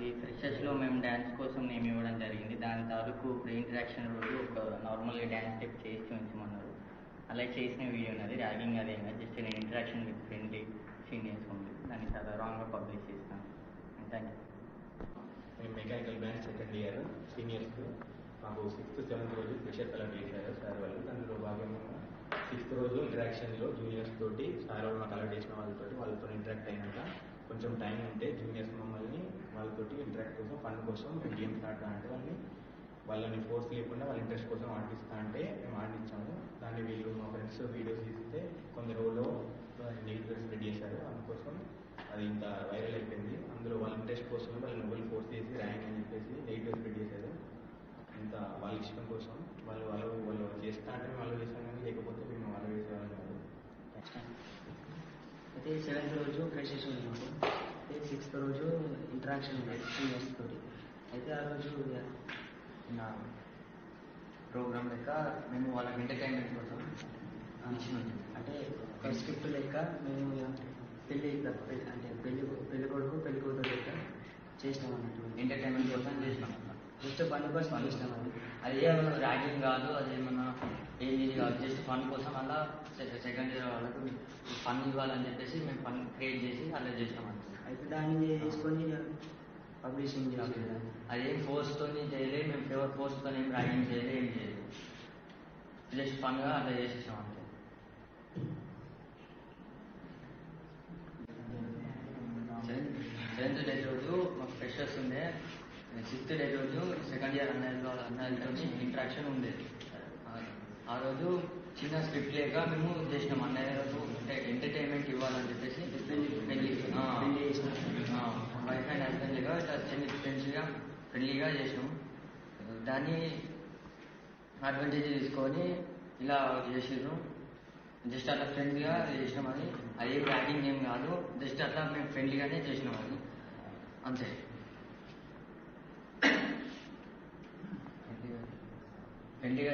ఇది ఫ్రెషర్స్లో మేము డ్యాన్స్ కోసం నేమ్ ఇవ్వడం జరిగింది. దాని తాలూకు ప్రీ ఇంటరాక్షన్ రోజు ఒక నార్మల్గా డ్యాన్స్ స్టెప్ చేసి ఉంచమన్నారు. అలా చేసిన వీడియో ఉన్నది ర్యాగింగ్ అదే జస్ట్ నేను ఇంటరాక్షన్ విత్ ఫ్రెండ్లీ సీనియర్స్ ఉంది దాన్ని చాలా రాంగ్గా పబ్లిష్ చేస్తాను. థ్యాంక్ యూ మేము mechanical branch second year seniors మాకు సిక్స్త్ సెవెంత్ రోజు ఫ్రెషర్స్ కలెక్ట్ చేశారు సార్ వాళ్ళు. దానిలో భాగంగా సిక్స్త్ రోజు ఇంటరాక్షన్లో జూనియర్స్ తోటి సార్ వాళ్ళు మాకు అలా చేసిన వాళ్ళతో వాళ్ళతో ఇంటరాక్ట్ అయినాక కొంచెం టైం ఉంటే జూనియర్స్ మమ్మల్ని కోసం మేము గేమ్స్ ఆడతా అంటే వాళ్ళని వాళ్ళని ఫోర్స్ లేకుండా వాళ్ళ ఇంట్రెస్ట్ కోసం ఆడిపిస్తా అంటే మేము ఆడించాము దాన్ని వీళ్ళు మా ఫ్రెండ్స్ వీడియోస్ తీస్తే కొందరు రోజులో నెగిటివ్ స్ప్రెడ్ చేశారు. అందుకోసం అది ఇంత వైరల్ అయిపోయింది. అందులో వాళ్ళ ఇంట్రెస్ట్ కోసం వాళ్ళని మొబైల్ ఫోర్స్ చేసి ర్యాంక్ అని చెప్పేసి నెగిటివ్ స్ప్రెడ్ చేశారు. ఇంత వాళ్ళ ఇష్టం కోసం వాళ్ళు వాళ్ళు వాళ్ళు చేస్తా అంటే మేము వాళ్ళు చేస్తాం కానీ లేకపోతే మేము వాళ్ళు చేసేవాళ్ళం కాదు. అయితే సెవెంత్ రోజు ఫ్రెష్ ఉంది సిక్స్త్ రోజు ఇంటరాక్షన్ ఉంది సీనియర్స్ తోటి. అయితే ఆ రోజు ఇక నా ప్రోగ్రామ్ లెక్క మేము వాళ్ళకి ఎంటర్టైన్మెంట్ కోసం అంటే ఒక స్క్రిప్ట్ లెక్క మేము ఇక పెళ్ళి పెళ్ళి అంటే పెళ్ళి పెళ్ళి కొడుకు పెళ్ళి కూతురు లెక్క చేసినాం అన్నట్టు. ఎంటర్టైన్మెంట్ కోసం చేసినాం. జస్ట్ పని కోసం చేసినాం అది అది ఏమన్నా ర్యాగింగ్ కాదు అది ఏమన్నా ఏంది కాదు జస్ట్ ఫన్ కోసం అలా సెకండ్ ఇయర్ వాళ్ళకు ఫన్ ఇవ్వాలని చెప్పేసి మేము ఫన్ క్రియేట్ చేసి అలా అంతే అయితే దాన్ని తీసుకొని పబ్లిషింగ్ చేసేది అదేం ఫోర్స్తో చేయలేదు మేము ఫేవర్ ఫోర్స్తో ఏం ర్యాగింగ్ చేయలేదు ఏం చేయలేదు జస్ట్ ఫన్గా అలా చేసేసాం అంతే సెవెంత్ డే రోజు సిక్స్త్ డే రోజు సెకండ్ ఇయర్ అన్నయ్యలో అన్నయ్యలతో ఇంట్రాక్షన్ ఉంది ఆ- రోజు చిన్న స్క్రిప్ట్ లేక మేము చేసినాం. అన్నయ్యలకు అంటే ఎంటర్టైన్మెంట్ ఇవ్వాలని చెప్పేసి చేసినాం. వైఫ్ అండ్ హస్బెండ్ లేక ఇట్లా చిన్న ఫ్రెండ్స్గా ఫ్రెండ్లీగా చేసినాం. దాన్ని అడ్వాంటేజ్ తీసుకొని ఇలా చేసిర్రు. జస్ట్ అట్లా ఫ్రెండ్లీగా చేసినాం అది. అది ర్యాగింగ్ ఏం కాదు. జస్ట్ అట్లా మేము ఫ్రెండ్లీగానే చేసినాం అది. అంతే. ఫ్రెండ్లీగా